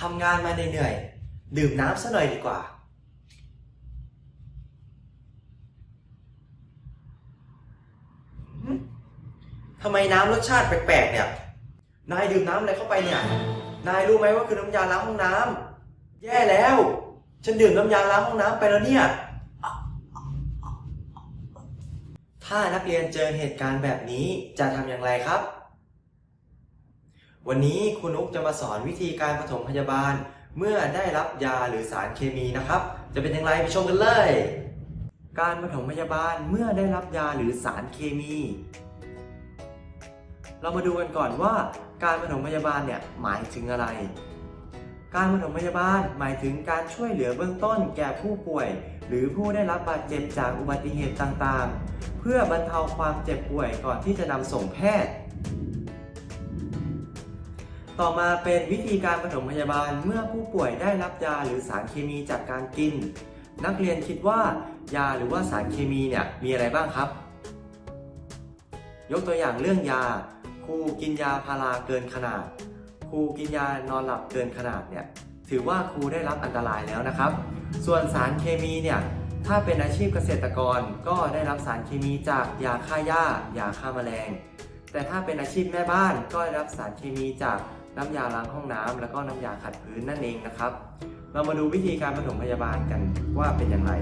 ทำงานมาเหนื่อยๆดื่มน้ำซะหน่อยดีกว่า ทำไมน้ำรสชาติแปลกๆเนี่ย นายดื่มน้ำอะไรเข้าไปเนี่ย นายรู้ไหมว่าคือน้ำยาล้างห้องน้ำแย่แล้ว ฉันดื่มน้ำยาล้างห้องน้ำไปแล้วเนี่ย ถ้านักเรียนเจอเหตุการณ์แบบนี้จะทำอย่างไรครับ วันนี้คุณนุกจะมาสอนวิธีการปฐมพยาบาล เมื่อได้รับยาหรือสารเคมีนะครับ จะเป็นอย่างไรไปชมกันเลย การปฐมพยาบาลเมื่อได้รับยาหรือสารเคมี เรามาดูกันก่อนว่า การปฐมพยาบาลเนี่ยหมายถึงอะไร การปฐมพยาบาลหมายถึงการช่วยเหลือเบื้องต้นแก่ผู้ป่วย หรือผู้ได้รับบาดเจ็บจากอุบัติเหตุต่างๆ เพื่อบรรเทาความเจ็บป่วยก่อนที่จะนำส่งแพทย์ ต่อมาเป็นวิธีการปฐมพยาบาลเมื่อผู้ป่วยได้รับยาหรือสารเคมีจากการกิน นักเรียนคิดว่ายาหรือว่าสารเคมีเนี่ยมีอะไรบ้างครับ ยกตัวอย่างเรื่องยาครูกินยาพาราเกินขนาดครูกินยานอนหลับเกินขนาดเนี่ยถือว่าครูได้รับอันตรายแล้วนะครับ ส่วนสารเคมีเนี่ยถ้าเป็นอาชีพเกษตรกรก็ได้รับสารเคมีจากยาฆ่าหญ้ายาฆ่าแมลง แต่ถ้าเป็นอาชีพแม่บ้านก็ได้รับสารเคมีจาก น้ำยาล้างห้องน้ำแล้วก็น้ำยาขัดพื้นนั่นเองนะครับ เรามาดูวิธีการปฐมพยาบาลกันว่าเป็นอย่างไร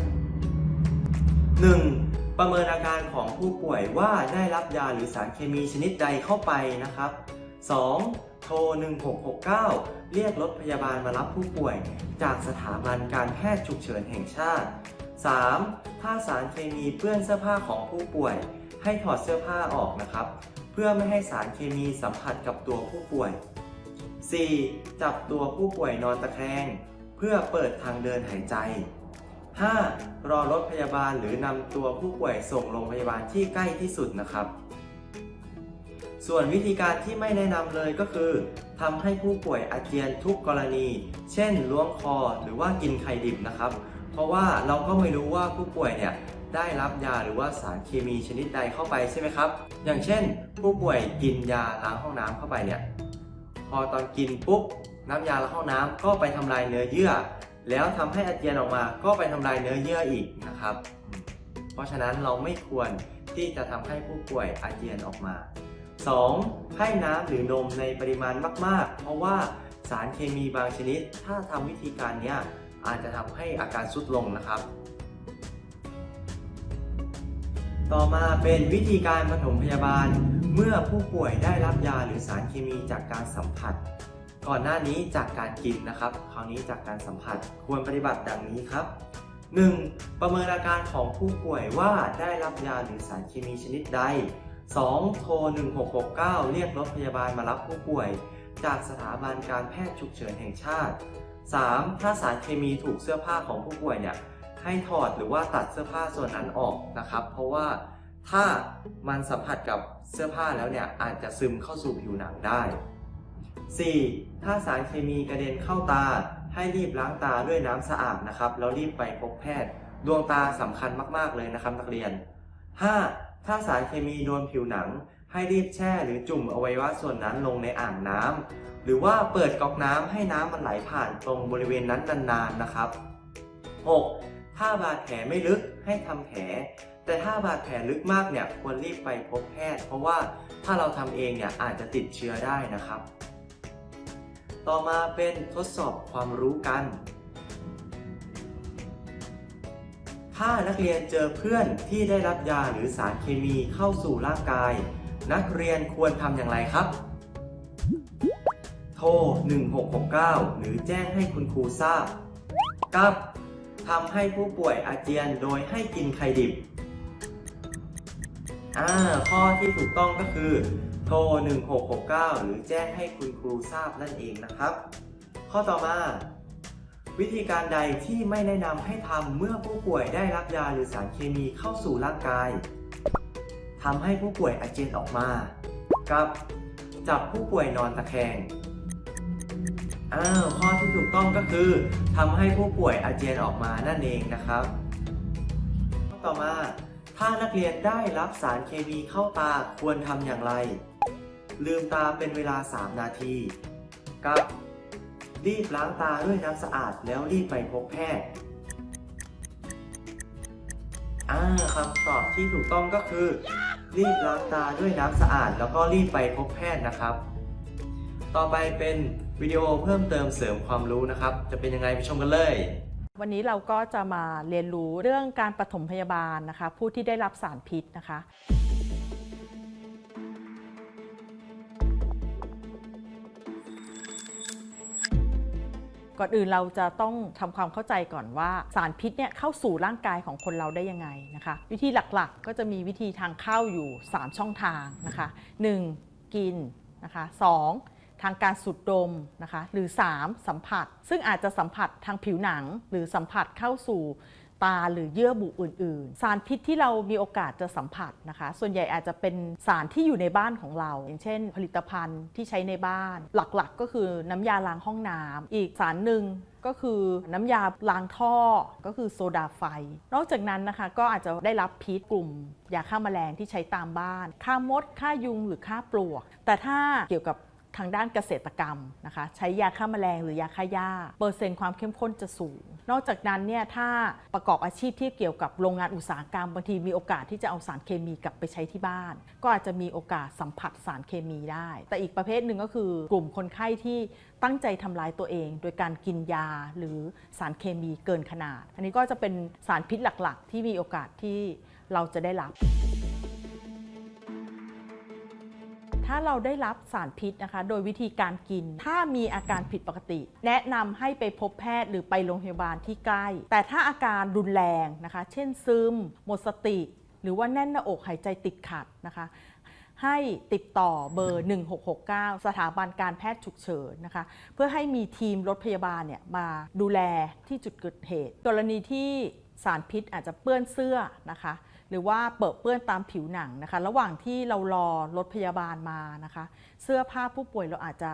1. ประเมินอาการของผู้ป่วยว่าได้รับยาหรือสารเคมีชนิดใดเข้าไปนะครับ 2. โทร 1669 เรียกรถพยาบาลมารับผู้ป่วย จากสถาบันการแพทย์ฉุกเฉินแห่งชาติ 3. ถ้าสารเคมีเปื้อนเสื้อผ้าของผู้ป่วย ให้ถอดเสื้อผ้าออกนะครับ เพื่อไม่ให้สารเคมีสัมผัสกับตัวผู้ป่วย 4. จับตัวผู้ป่วยนอนตะแคง เพื่อเปิดทางเดินหายใจ 5. รอรถพยาบาลหรือนำตัวผู้ป่วยส่งโรงพยาบาลที่ใกล้ที่สุดนะครับ ส่วนวิธีการที่ไม่แนะนำเลยก็คือทำให้ผู้ป่วยอาเจียนทุกกรณี เช่นล้วงคอหรือว่ากินไข่ดิบนะครับ เพราะว่าเราก็ไม่รู้ว่าผู้ป่วยเนี่ยได้รับยาหรือว่าสารเคมีชนิดใดเข้าไปใช่ไหมครับ อย่างเช่น ผู้ป่วยกินยาล้างห้องน้ำเข้าไปเนี่ย พอตอนกินปุ๊บน้ำยาล้างห้องน้ำก็ไปทำลายเนื้อเยื่อ แล้วทำให้อาเจียนออกมาก็ไปทำลายเนื้อเยื่ออีกนะครับ เพราะฉะนั้นเราไม่ควรที่จะทำให้ผู้ป่วยอาเจียนออกมา 2. ให้น้ำหรือนมในปริมาณมาก ๆ เพราะว่าสารเคมีบางชนิด ถ้าทำวิธีการนี้อาจจะทำให้อาการสุดลงนะครับ ต่อมาเป็นวิธีการปฐมพยาบาล เมื่อผู้ป่วยได้รับยาหรือสารเคมีจากการสัมผัส ก่อนหน้านี้จากการกินนะครับ คราวนี้จากการสัมผัสควรปฏิบัติดังนี้ครับ 1. ประเมินอาการของผู้ป่วยว่าได้รับยาหรือสารเคมีชนิดใด 2. โทร 1669 เรียกรถพยาบาลมารับผู้ป่วย จากสถาบันการแพทย์ฉุกเฉินแห่งชาติ 3. ถ้าสารเคมีถูกเสื้อผ้าของผู้ป่วยเนี่ย ให้ถอดหรือว่าตัดเสื้อผ้าส่วนนั้นออกนะครับ เพราะว่าถ้ามันสัมผัสกับเสื้อผ้าแล้วเนี่ยอาจจะซึมเข้าสู่ผิวหนังได้ 4. ถ้าสารเคมีกระเด็นเข้าตาให้รีบล้างตาด้วยน้ำสะอาดนะครับแล้วรีบไปพบแพทย์ ดวงตาสำคัญมากๆเลยนะครับนักเรียน 5. ถ้าสารเคมีโดนผิวหนัง ให้รีบแช่หรือจุ่มอวัยวะส่วนนั้นลงในอ่างน้ำหรือว่าเปิดก๊อกน้ำให้น้ำมันไหลผ่านตรงบริเวณนั้นนานๆนะครับ 6. ถ้าบาดแผลไม่ลึกให้ทำแผล แต่ถ้าบาดแผลลึกมากเนี่ยควรรีบไปพบแพทย์ เพราะว่าถ้าเราทำเองเนี่ยอาจจะติดเชื้อได้นะครับ ต่อมาเป็นทดสอบความรู้กัน ถ้านักเรียนเจอเพื่อนที่ได้รับยาหรือสารเคมีเข้าสู่ร่างกาย นักเรียนควรทำอย่างไรครับโทร 1669 หรือแจ้งให้คุณครูทราบ กับ ทำให้ผู้ป่วยอาเจียนโดยให้กินไข่ดิบอ่าข้อที่ถูกต้องก็คือ โทร 1669 หรือแจ้งให้คุณครูทราบนั่นเองนะครับ ข้อต่อมา วิธีการใดที่ไม่แนะนำให้ทำเมื่อผู้ป่วยได้รับยาหรือสารเคมีเข้าสู่ร่างกายทำให้ผู้ป่วยอาเจียนออกมา กับ จับผู้ป่วยนอนตะแคง อ้าวข้อที่ถูกต้องก็คือทำให้ผู้ป่วยอาเจียนออกมานั่นเองนะครับ ข้อต่อมา ถ้านักเรียนได้รับสารเคมีเข้าตาควรทำอย่างไร ลืมตาเป็นเวลา 3 นาทีกับรีบล้างตาด้วยน้ำสะอาดแล้วรีบไปพบแพทย์อ่าคำตอบที่ถูกต้องก็คือ รีบล้างตาด้วยน้ำสะอาด แล้วก็รีบไปพบแพทย์นะครับ ต่อไปเป็น วิดีโอเพิ่มเติมเสริมความรู้นะครับ จะเป็นยังไงไปชมกันเลย วันนี้เราก็จะมาเรียนรู้เรื่องการปฐมพยาบาลนะคะ ผู้ที่ได้รับสารพิษนะคะก่อนอื่นเราจะต้องทำความเข้าใจก่อนว่าสารพิษเนี่ยเข้าสู่ร่างกายของคนเราได้ยังไงนะคะ วิธีหลักๆ ก็จะมีวิธีทางเข้าอยู่ 3 ช่องทางนะคะ 1. กินนะคะ 2. ทางการสูดดมนะคะหรือ 3. สัมผัส ซึ่งอาจจะสัมผัสทางผิวหนัง หรือสัมผัสเข้าสู่ตาหรือเยื่อบุอื่น ๆ สารพิษที่เรามีโอกาสจะสัมผัสนะคะ ส่วนใหญ่อาจจะเป็นสารที่อยู่ในบ้านของเรา อย่างเช่น ผลิตภัณฑ์ที่ใช้ในบ้าน หลักๆ ก็คือน้ำยาล้างห้องน้ำอีกสารหนึ่งก็คือน้ำยาล้างท่อก็คือโซดาไฟ นอกจากนั้นนะคะก็อาจจะได้รับพิษกลุ่มยาฆ่าแมลงที่ใช้ตามบ้านฆ่ามดฆ่ายุงหรือฆ่าปลวก แต่ถ้าเกี่ยวกับ ทางด้านเกษตรกรรมนะคะใช้ยาฆ่าแมลงหรือยาฆ่าหญ้า เปอร์เซ็นต์ความเข้มข้นจะสูง นอกจากนั้นเนี่ยถ้าประกอบอาชีพที่เกี่ยวกับโรงงานอุตสาหกรรมบางทีมีโอกาสที่จะเอาสารเคมีกลับไปใช้ที่บ้าน ก็อาจจะมีโอกาสสัมผัสสารเคมีได้ แต่อีกประเภทหนึ่งก็คือกลุ่มคนไข้ที่ตั้งใจทำลายตัวเอง โดยการกินยาหรือสารเคมีเกินขนาด อันนี้ก็จะเป็นสารพิษหลักๆ ที่มีโอกาสที่เราจะได้รับ ถ้าเราได้รับสารพิษนะคะ โดยวิธีการกิน ถ้ามีอาการผิดปกติ แนะนำให้ไปพบแพทย์หรือไปโรงพยาบาลที่ใกล้ แต่ถ้าอาการรุนแรงนะคะ เช่นซึม หมดสติ หรือว่าแน่นหน้าอกหายใจติดขัดนะคะให้ติดต่อเบอร์ 1669 สถาบันการแพทย์ฉุกเฉินนะคะ เพื่อให้มีทีมรถพยาบาลเนี่ยมาดูแลที่จุดเกิดเหตุ กรณีที่สารพิษอาจจะเปื้อนเสื้อนะคะ หรือว่าเปิดเปื้อนตามผิวหนังนะคะ ระหว่างที่เรารอรถพยาบาลมานะคะ เสื้อผ้าผู้ป่วยเราอาจจะ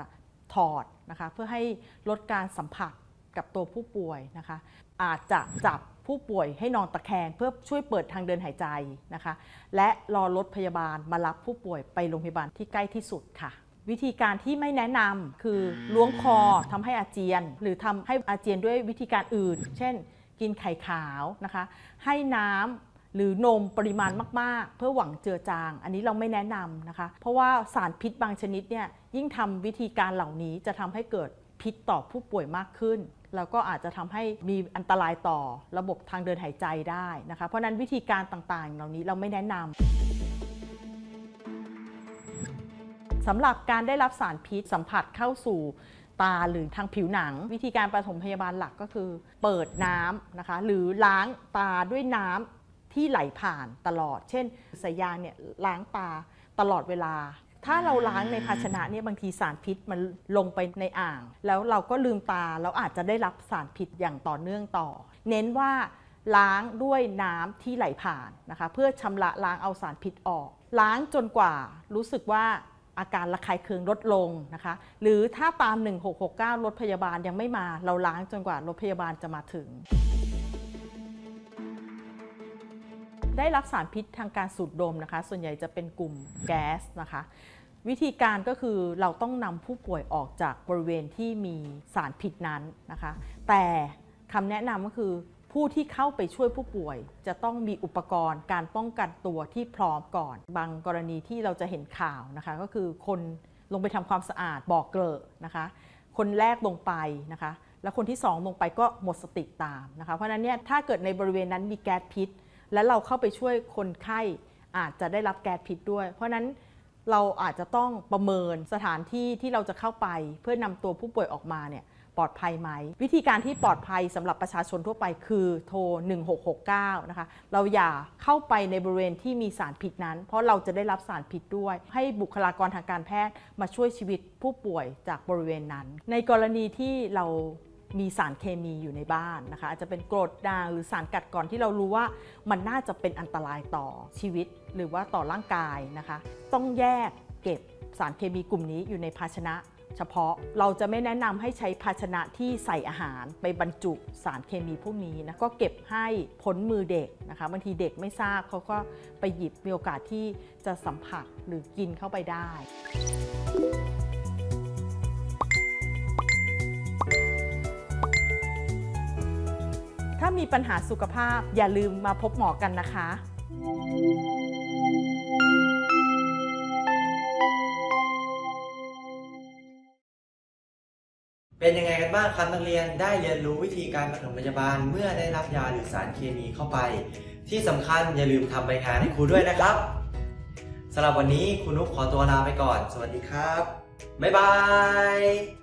ถอดนะคะ เพื่อให้ลดการสัมผัสกับตัวผู้ป่วยนะคะ อาจจะจับผู้ป่วยให้นอนตะแคงเพื่อช่วยเปิดทางเดินหายใจนะคะ และรอรถพยาบาลมารับผู้ป่วยไปโรงพยาบาลที่ใกล้ที่สุดค่ะ วิธีการที่ไม่แนะนำคือล้วงคอทำให้อาเจียน หรือทำให้อาเจียนด้วยวิธีการอื่น เช่น กินไข่ขาวนะคะ ให้น้ำ หรือนมปริมาณมาก ๆ เพื่อหวังเจือจาง อันนี้เราไม่แนะนำนะคะ เพราะว่าสารพิษบางชนิดเนี่ยยิ่งทำวิธีการเหล่านี้จะทำให้เกิดพิษต่อผู้ป่วยมากขึ้น แล้วก็อาจจะทำให้มีอันตรายต่อระบบทางเดินหายใจได้นะคะ เพราะนั้นวิธีการต่าง ๆ เหล่านี้เราไม่แนะนำสำหรับการได้รับสารพิษสัมผัสเข้าสู่ตาหรือทางผิวหนัง วิธีการปฐมพยาบาลหลักก็คือ เปิดน้ำนะคะ หรือล้างตาด้วยน้ำ ที่ไหลผ่านตลอด เช่นสายยางเนี่ยล้างตาตลอดเวลา ถ้าเราล้างในภาชนะเนี่ยบางทีสารพิษมันลงไปในอ่าง แล้วเราก็ลืมตาเราอาจจะได้รับสารพิษอย่างต่อเนื่องต่อ เน้นว่าล้างด้วยน้ำที่ไหลผ่านนะคะเพื่อชำระล้างเอาสารพิษออก ล้างจนกว่ารู้สึกว่าอาการระคายเคืองลดลงนะคะ หรือถ้าตาม 1669 รถพยาบาลยังไม่มา เราล้างจนกว่ารถพยาบาลจะมาถึง ได้รับสารพิษทางการสูดดมนะคะ ส่วนใหญ่จะเป็นกลุ่มแก๊สนะคะ วิธีการก็คือเราต้องนำผู้ป่วยออกจากบริเวณที่มีสารพิษนั้นนะคะ แต่คำแนะนำก็คือผู้ที่เข้าไปช่วยผู้ป่วยจะต้องมีอุปกรณ์การป้องกันตัวที่พร้อมก่อน บางกรณีที่เราจะเห็นข่าวนะคะ ก็คือคนลงไปทำความสะอาดบ่อเกลอะนะคะ คนแรกลงไปนะคะ แล้วคนที่สองลงไปก็หมดสติตามนะคะ เพราะฉะนั้นเนี่ยถ้าเกิดในบริเวณนั้นมีแก๊สพิษ และเราเข้าไปช่วยคนไข้อาจจะได้รับแก๊สพิษด้วย เพราะนั้นเราอาจจะต้องประเมินสถานที่ที่เราจะเข้าไป เพื่อนำตัวผู้ป่วยออกมาเนี่ยปลอดภัยไหม วิธีการที่ปลอดภัยสำหรับประชาชนทั่วไปคือโทร 1669 นะคะ เราอย่าเข้าไปในบริเวณที่มีสารพิษนั้น เพราะเราจะได้รับสารพิษด้วย ให้บุคลากรทางการแพทย์มาช่วยชีวิตผู้ป่วยจากบริเวณนั้น ในกรณีที่เรา มีสารเคมีอยู่ในบ้านนะคะอาจจะเป็นกรดด่างหรือสารกัดกร่อนที่เรารู้ว่ามันน่าจะเป็นอันตรายต่อชีวิตหรือว่าต่อร่างกายนะคะ ต้องแยกเก็บสารเคมีกลุ่มนี้อยู่ในภาชนะ เฉพาะเราจะไม่แนะนำให้ใช้ภาชนะที่ใส่อาหารไปบรรจุสารเคมีพวกนี้นะก็เก็บให้พ้นมือเด็กนะคะบางทีเด็กไม่ทราบเขาก็ไปหยิบมีโอกาสที่จะสัมผัสหรือกินเข้าไปได้ มีปัญหาสุขภาพอย่าลืมมาพบหมอกันนะคะเป็นยังไงกันบ้างครับนักเรียนได้เรียนรู้วิธีการปฐมพยาบาลเมื่อได้รับยาหรือสารเคมีเข้าไป ที่สำคัญอย่าลืมทำใบงานให้ครูด้วยนะครับสำหรับวันนี้ครูนุกขอตัวลาไปก่อน สวัสดีครับ บ๊ายบาย